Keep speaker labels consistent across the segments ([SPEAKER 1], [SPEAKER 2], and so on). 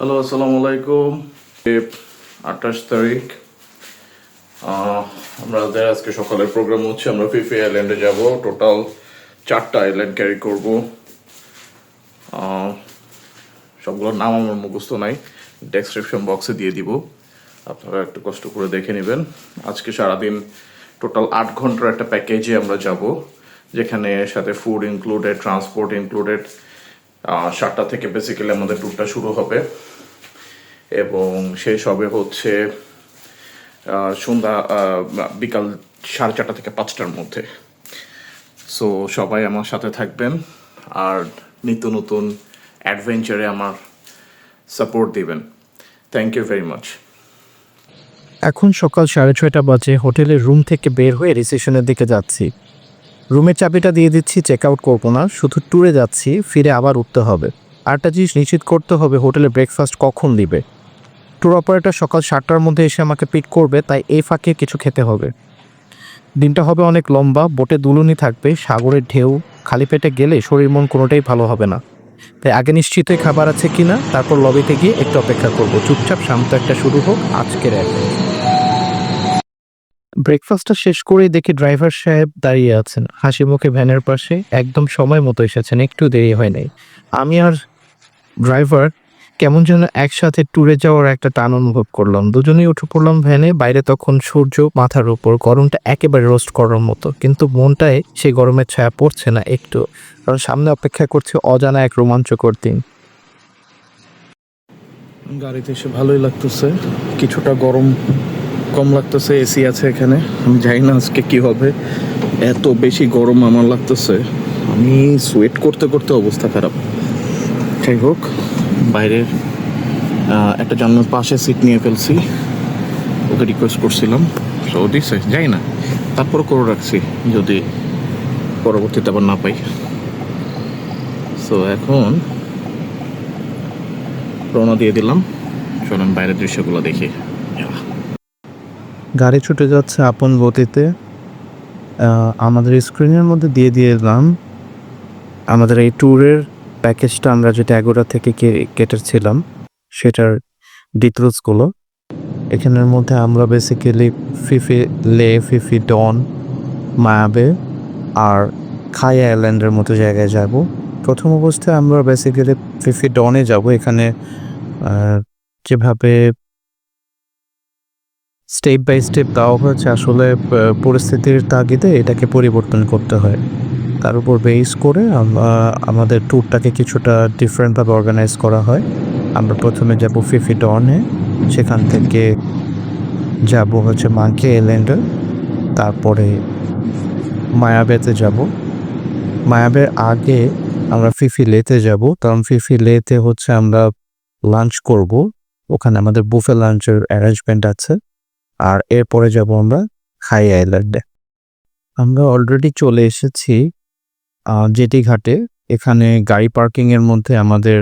[SPEAKER 1] Hello আসসালামু আলাইকুম আঠাশ তারিখ। আমাদের আজকে সকালের প্রোগ্রাম হচ্ছে, আমরা ফিফি আইল্যান্ডে যাব। টোটাল চারটা আইল্যান্ড ক্যারি করব। সবগুলোর নাম আমার মুখস্থ নাই। ডেসক্রিপশন বক্সে দিয়ে দিব। আপনারা একটু কষ্ট করে দেখে নেবেন। আজকে সারাদিন টোটাল আট ঘণ্টার একটা প্যাকেজে আমরা যাব, যেখানে সাথে ফুড ইনক্লুডেড ট্রান্সপোর্ট ইনক্লুডেড সাতটা থেকে বেসিক্যালি আমাদের ট্যুরটা শুরু হবে। এবং শেষ হবে হচ্ছে সন্ধ্যা বিকাল সাড়ে চারটা থেকে পাঁচটার মধ্যে। সো সবাই আমার সাথে থাকবেন আর নিত্য নতুন অ্যাডভেঞ্চারে আমার সাপোর্ট দিবেন। থ্যাংক ইউ ভেরি মাচ
[SPEAKER 2] এখন সকাল সাড়ে ছয়টা বাজে, হোটেলের রুম থেকে বের হয়ে রিসেপশনের দিকে যাচ্ছি। রুমের চাবিটা দিয়ে দিচ্ছি চেক আউট করব না, শুধু ট্যুরে যাচ্ছি, ফিরে আবার উঠতে হবে। আরেকটা জিনিস নিশ্চিত করতে হবে, হোটেলে ব্রেকফাস্ট কখন দিবে? ট্যুর অপারেটর সকাল সাতটার মধ্যে এসে আমাকে পিক করবে, তাই এই ফাঁকে কিছু খেতে হবে। দিনটা হবে অনেক লম্বা, বোটে দুলুনি থাকবে, সাগরের ঢেউ, খালি পেটে গেলে শরীর মন কোনোটাই ভালো হবে না। তাই আগে নিশ্চিতই খাবার আছে কিনা, তারপর লবিতে গিয়ে একটু অপেক্ষা করব। চুপচাপ শান্ত একটা শুরু হোক, আজকের অ্যাডভেঞ্চার ব্রেকফাস্টটা শেষ করেই দেখি ড্রাইভার সাহেব দাঁড়িয়ে আছেন। হাসি মুখে ভ্যানের পাশে একদম সময় মতো এসেছেন, একটু দেরি হয় নাই। আমি আর ড্রাইভার কেমন যেন একসাথে ট্যুরে যাওয়ার একটা টান অনুভব করলাম। দুজনেই উঠে পড়লাম ভ্যানে, বাইরে তখন সূর্য, মাথার উপর, গরমটা একেবারে রোস্ট করার মতো। কিন্তু মনটায় সেই গরমের ছায়া পড়ছে না একটু। কারণ সামনে অপেক্ষা করছে অজানা এক রোমাঞ্চকর দিন।
[SPEAKER 1] গাড়িতে এসে ভালোই লাগতেছে। কিছুটা গরম কম লাগতেছে এসি আছে এখানে। আমি জানি না আজকে কি হবে। এত বেশি গরম আমার লাগতেছে। আমি সোয়েট করতে করতে অবস্থা খারাপ। যাই হোক, বাইরের একটা জানলার পাশে সিট নিয়ে ফেলছি। ওকে রিকোয়েস্ট করছিলাম। সো দিছে যাই না। তারপর করে রাখছি, যদি পরবর্তীতে আবার না পাই। সো এখন রওনা দিয়ে দিলাম। চলেন বাইরের দৃশ্যগুলো দেখি।
[SPEAKER 2] গাড়ি ছুটে যাচ্ছে আপন গতিতে আমাদের স্ক্রিনের মধ্যে দিয়ে দিয়ে দিলাম আমাদের এই ট্যুরের প্যাকেজটা আমরা যেটা এগোরা থেকে কেটেছিলাম, সেটার ডিটেলসগুলো এখানের মধ্যে আমরা basically Phi Phi Leh Phi Phi Don Maya Bay আর খাই আইল্যান্ডের মতো জায়গায় যাব। প্রথম অবস্থায় আমরা বেসিক্যালি ফিফি ডনে যাব। এখানে যেভাবে স্টেপ বাই স্টেপ দেওয়া হয়েছে, আসলে পরিস্থিতির তাগিদে এটাকে পরিবর্তন করতে হয়। তার উপর বেস করে আমাদের ট্যুরটাকে কিছুটা ডিফারেন্টভাবে অর্গানাইজ করা হয়। আমরা প্রথমে যাব ফিফি ডনে সেখান থেকে যাব হচ্ছে মাঙ্কি আইল্যান্ডে তারপরে মায়াবেতে যাব। মায়াবের আগে আমরা ফিফি লেতে যাব, কারণ ফিফি লেতে হচ্ছে আমরা লাঞ্চ করব। ওখানে আমাদের বুফে লাঞ্চের অ্যারেঞ্জমেন্ট আছে। আর এরপরে যাব আমরা হাই আইল্যান্ডে আমরা অলরেডি চলে এসেছি জেটি ঘাটে। এখানে গাড়ি পার্কিং এর মধ্যে আমাদের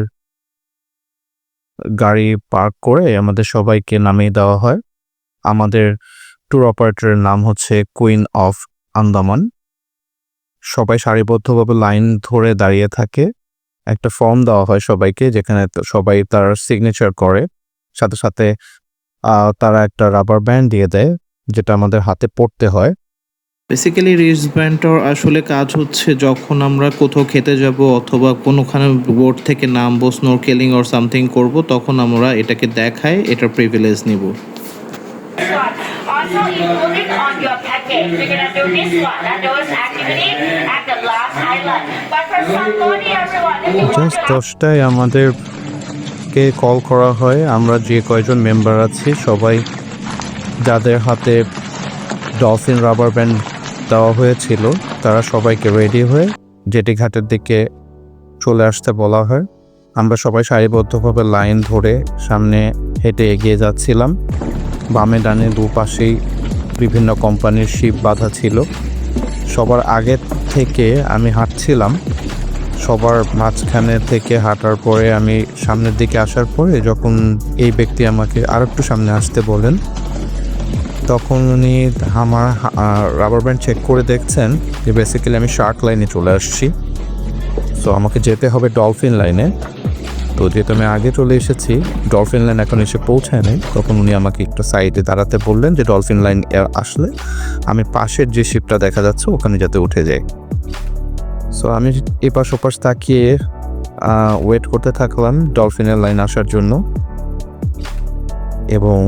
[SPEAKER 2] গাড়ি পার্ক করে আমাদের সবাইকে নামিয়ে দেওয়া হয়। আমাদের ট্যুর অপারেটরের নাম হচ্ছে কুইন অফ আন্দামান সবাই সারিবদ্ধভাবে লাইন ধরে দাঁড়িয়ে থাকে। একটা ফর্ম দেওয়া হয় সবাইকে, যেখানে সবাই তার সিগনেচার করে। সাথে সাথে তারা একটা রাবার ব্যান্ড দিয়ে দেয় যেটা আমাদের হাতে পড়তে হয়।
[SPEAKER 3] বেসিক্যালি রিস্টব্যান্ডটার আসলে কাজ হচ্ছে যখন আমরা কোথাও খেতে যাব অথবা কোনোখানে বোর্ড থেকে নামবো স্নোরকেলিং অর সামথিং করব তখন আমরা এটাকে দেখায় এটার প্রিভিলেজ নিব।
[SPEAKER 2] জাস্ট দশটায় আমাদের কে কল করা হয়। আমরা যে কয়জন মেম্বার আছি, সবাই যাদের হাতে ডলফিন, রাবার ব্যান্ড দেওয়া হয়েছিল, তারা সবাইকে রেডি হয়ে জেটি ঘাটের দিকে চলে আসতে বলা হয়। আমরা সবাই সারিবদ্ধভাবে লাইন ধরে সামনে হেঁটে এগিয়ে যাচ্ছিলাম। বামে ডানে দুপাশেই বিভিন্ন কোম্পানির শিপ বাঁধা ছিল। সবার আগে থেকে আমি হাঁটছিলাম। সবার মাঝখানে থেকে হাঁটার পরে আমি সামনের দিকে আসার পরে যখন এই ব্যক্তি আমাকে আর একটু সামনে আসতে বলেন, তখন উনি আমার রাবার ব্যান্ড চেক করে দেখছেন যে বেসিক্যালি আমি শার্ক লাইনে চলে আসছি। সো আমাকে যেতে হবে ডলফিন লাইনে তো যেহেতু আমি আগে চলে এসেছি ডলফিন লাইন এখন এসে পৌঁছায় নাই, তখন উনি আমাকে একটু সাইডে দাঁড়াতে বললেন যে ডলফিন লাইন আসলে আমি পাশের যে শিপটা দেখা যাচ্ছে, ওখানে যাতে উঠে যাই সো আমি এপাশ ওপাশ তাকিয়ে ওয়েট করতে থাকলাম ডলফিনের লাইন আসার জন্য। এবং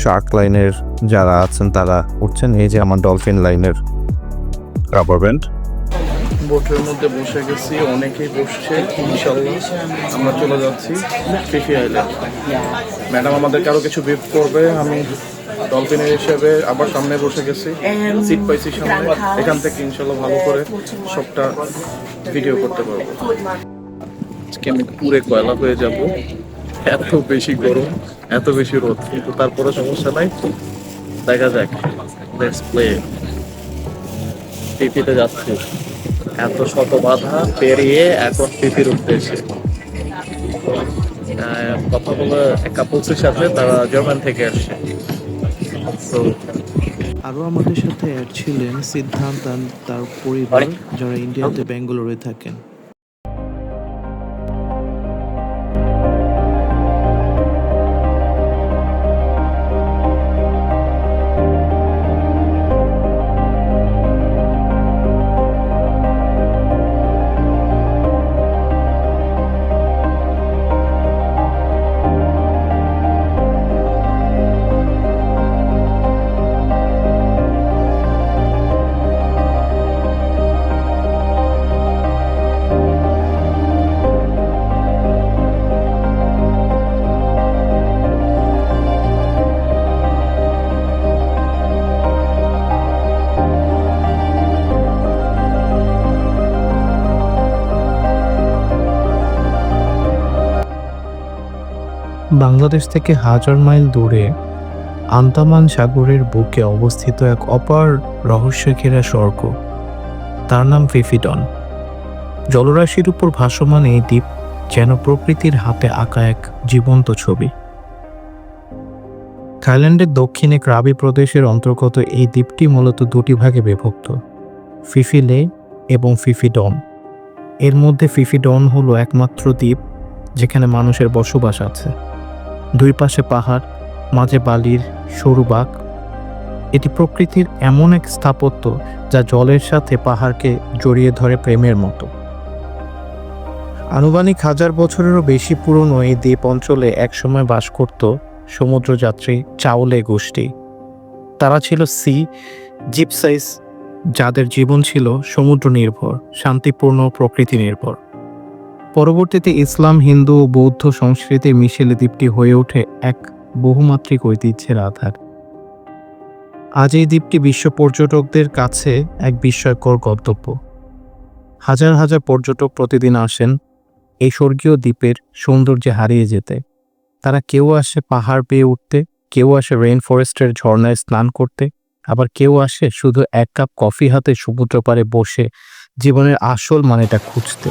[SPEAKER 2] শার্ক লাইনের যারা আছেন, তারা উঠছেন। এই যে আমার ডলফিন লাইনের রাবার ব্যান্ড
[SPEAKER 1] বোটের মধ্যে বসে গেছি, অনেকেই বসছে, ইনশাল্লাহ আমরা চলে যাচ্ছি ফিফি আইল্যান্ড ম্যাডাম, আমাদের কারও কিছু বিপ করবে? আমি ডলফিনের হিসেবে আবার সামনে বসে গেছি। সিট পাইছি সামনে। এখান থেকে ইনশাল্লাহ ভালো করে সবটা ভিডিও করতে পারব। আজকে আমি পুরে কয়লা হয়ে যাব। এত বেশি গরম এত বেশি রোদ। কিন্তু তারপরে সমস্যা নাই। দেখা যাক। লেটস প্লে পিপিতে যাচ্ছি। এত শত বাধা পেরিয়ে এখন পিপির উদ্দেশ্যে। কথা বলে এক কাপলসের সাথে তারা জার্মান থেকে আসছে।
[SPEAKER 3] আরও আমাদের সাথে অ্যাড ছিলেন সিদ্ধান্ত তার পরিবার যারা ইন্ডিয়াতে বেঙ্গালোরে থাকেন।
[SPEAKER 2] বাংলাদেশ থেকে হাজার মাইল দূরে আন্দামান সাগরের বুকে অবস্থিত এক অপার রহস্য ঘেরা স্বর্গ। তার নাম ফিফিডন। জলরাশির উপর ভাসমান এই দ্বীপ যেন প্রকৃতির হাতে আঁকা এক জীবন্ত ছবি। থাইল্যান্ডের দক্ষিণে ক্রাবি প্রদেশের অন্তর্গত এই দ্বীপটি মূলত দুটি ভাগে বিভক্ত, ফিফিলে এবং ফিফিডন। এর মধ্যে ফিফিডন হলো একমাত্র দ্বীপ যেখানে মানুষের বসবাস আছে। দুই পাশে পাহাড়, মাঝে বালির সরু বাঁক। এটি প্রকৃতির এমন এক স্থাপত্য যা জলের সাথে পাহাড়কে জড়িয়ে ধরে প্রেমের মতো। আনুমানিক হাজার বছরেরও বেশি পুরনো এই দ্বীপ অঞ্চলে একসময় বাস করত সমুদ্রযাত্রী চাউলে গোষ্ঠী। তারা ছিল সি জিপসাইজ যাদের জীবন ছিল সমুদ্র নির্ভর শান্তিপূর্ণ প্রকৃতি নির্ভর পরবর্তীতে ইসলাম, হিন্দু ও বৌদ্ধ সংস্কৃতির মিশেলে দ্বীপটি হয়ে ওঠে এক বহুমাত্রিক ঐতিহ্যের আধার। আজ এই দ্বীপটি বিশ্ব পর্যটকদের কাছে এক বিস্ময়কর গন্তব্য। হাজার হাজার পর্যটক প্রতিদিন আসেন এই স্বর্গীয় দ্বীপের সৌন্দর্যে হারিয়ে যেতে। তারা কেউ আসে পাহাড় পেয়ে উঠতে, কেউ আসে রেইন ফরেস্টের ঝর্ণায় স্নান করতে, আবার কেউ আসে শুধু এক কাপ কফি হাতে সমুদ্র পাড়ে বসে জীবনের আসল মানেটা খুঁজতে।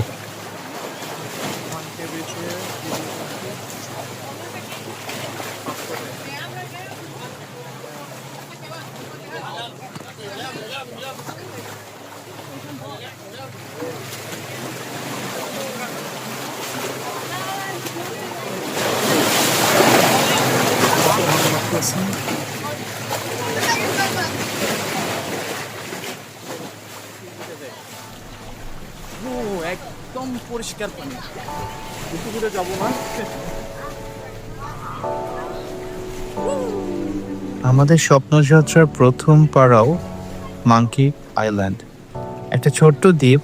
[SPEAKER 1] একদম পরিষ্কার পানি। দূরে যাব না।
[SPEAKER 2] আমাদের স্বপ্নযাত্রার প্রথম পাড়াও মাঙ্কি আইল্যান্ড। একটা ছোট্ট দ্বীপ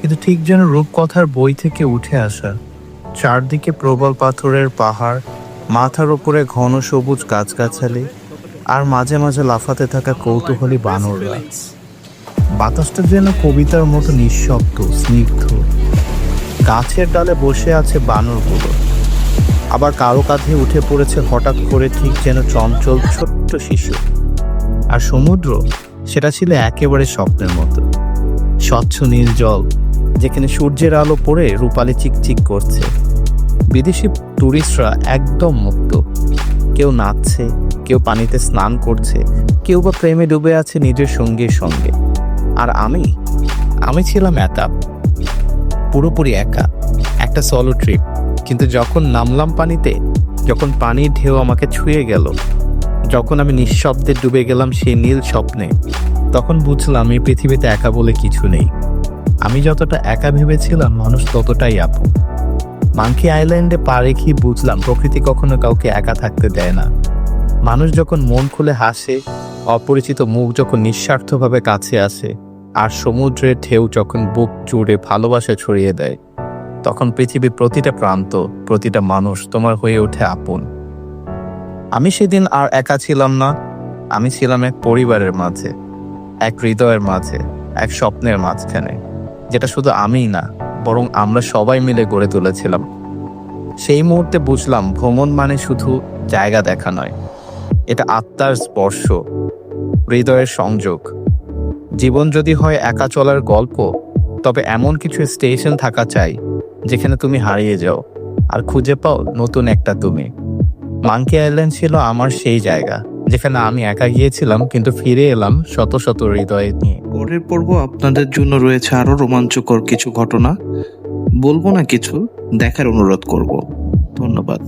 [SPEAKER 2] কিন্তু ঠিক যেন রূপকথার বই থেকে উঠে আসা। চারদিকে প্রবল পাথরের পাহাড় মাথার ওপরে ঘন সবুজ গাছগাছালি আর মাঝে মাঝে লাফাতে থাকা কৌতূহলী বানররা। বাতাসটা যেন কবিতার মতো নিঃশব্দ, স্নিগ্ধ। গাছের ডালে বসে আছে বানরগুলো। আবার কারও কাঁধে উঠে পড়েছে হঠাৎ করে ঠিক যেন চঞ্চল ছোট্ট শিশু। আর সমুদ্র, সেটা ছিল একেবারে স্বপ্নের মতো। স্বচ্ছ নীল জল, যেখানে সূর্যের আলো পড়ে রূপালি চিকচিক করছে। বিদেশি টুরিস্টরা একদম মুক্ত। কেউ নাচছে, কেউ পানিতে স্নান করছে, কেউ বা প্রেমে ডুবে আছে নিজের সঙ্গীর সঙ্গে। আর আমি আমি ছিলাম একা। পুরোপুরি একা। একটা সলো ট্রিপ কিন্তু যখন নামলাম পানিতে, যখন পানির ঢেউ আমাকে ছুঁয়ে গেল, যখন আমি নিঃশব্দে ডুবে গেলাম সেই নীল স্বপ্নে, তখন বুঝলাম এই পৃথিবীতে একা বলে কিছু নেই। আমি যতটা একা ভেবেছিলাম, মানুষ ততটাই আপন। মাঙ্কি আইল্যান্ডে পা রেখেই বুঝলাম, প্রকৃতি কখনো কাউকে একা থাকতে দেয় না। মানুষ যখন মন খুলে হাসে, অপরিচিত মুখ যখন নিঃস্বার্থভাবে কাছে আসে, আর সমুদ্রের ঢেউ যখন বুক জুড়ে ভালোবাসা ছড়িয়ে দেয়, তখন পৃথিবীর প্রতিটা প্রান্ত, প্রতিটা মানুষ তোমার হয়ে ওঠে আপন। আমি সেদিন আর একা ছিলাম না, আমি ছিলাম এক পরিবারের মাঝে, এক হৃদয়ের মাঝে, এক স্বপ্নের মাঝখানে, যেটা শুধু আমিই না বরং আমরা সবাই মিলে গড়ে তুলেছিলাম। সেই মুহূর্তে বুঝলাম ভ্রমণ মানে শুধু জায়গা দেখা নয়, এটা আত্মার স্পর্শ, হৃদয়ের সংযোগ। জীবন যদি হয় একা চলার গল্প, তবে এমন কিছু স্টেশন থাকা চাই, যেখানে তুমি হারিয়ে যাও, আর খুঁজে পাও নতুন একটা তুমি। মাঙ্কি আইল্যান্ড ছিল আমার সেই জায়গা। যেখানে আমি একা গিয়েছিলাম, কিন্তু ফিরে এলাম শত শত হৃদয় নিয়ে।
[SPEAKER 3] পরের পর্ব আপনাদের জন্য রয়েছে আরও রোমাঞ্চকর কিছু ঘটনা। বলব না কিছু, দেখার অনুরোধ করব। ধন্যবাদ।